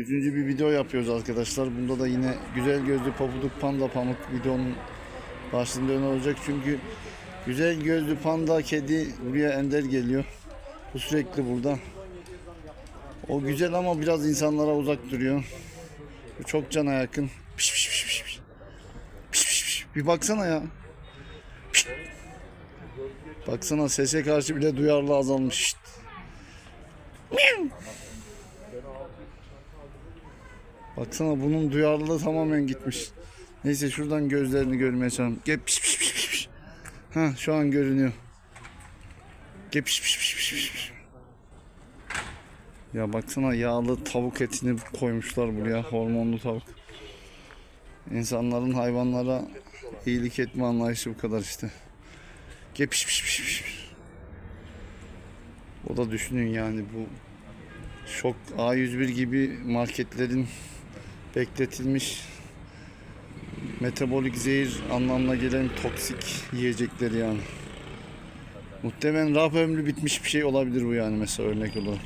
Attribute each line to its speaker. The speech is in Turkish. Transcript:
Speaker 1: Üçüncü bir video yapıyoruz arkadaşlar. Bunda da yine güzel gözlü pofuduk panda pamuk videonun başlığında ön olacak. Çünkü güzel gözlü panda kedi buraya ender geliyor. Bu sürekli burada. O güzel ama biraz insanlara uzak duruyor. Bu çok cana yakın. Piş piş piş piş. Piş piş piş. Bir baksana ya. Piş. Baksana sese karşı bile duyarlı azalmış. Şşt. Baksana bunun duyarlılığı tamamen gitmiş. Neyse şuradan gözlerini görmeye çalışalım. Gel piş piş piş piş. Ha şu an görünüyor. Gel piş piş piş piş piş. Ya baksana yağlı tavuk etini koymuşlar buraya. Hormonlu tavuk. İnsanların hayvanlara iyilik etme anlayışı bu kadar işte. Gel piş piş piş. piş. O da düşünün yani bu şok A101 gibi marketlerin bekletilmiş metabolik zehir anlamına gelen toksik yiyecekler yani. Muhtemelen raf ömrü bitmiş bir şey olabilir bu yani mesela örnek olarak.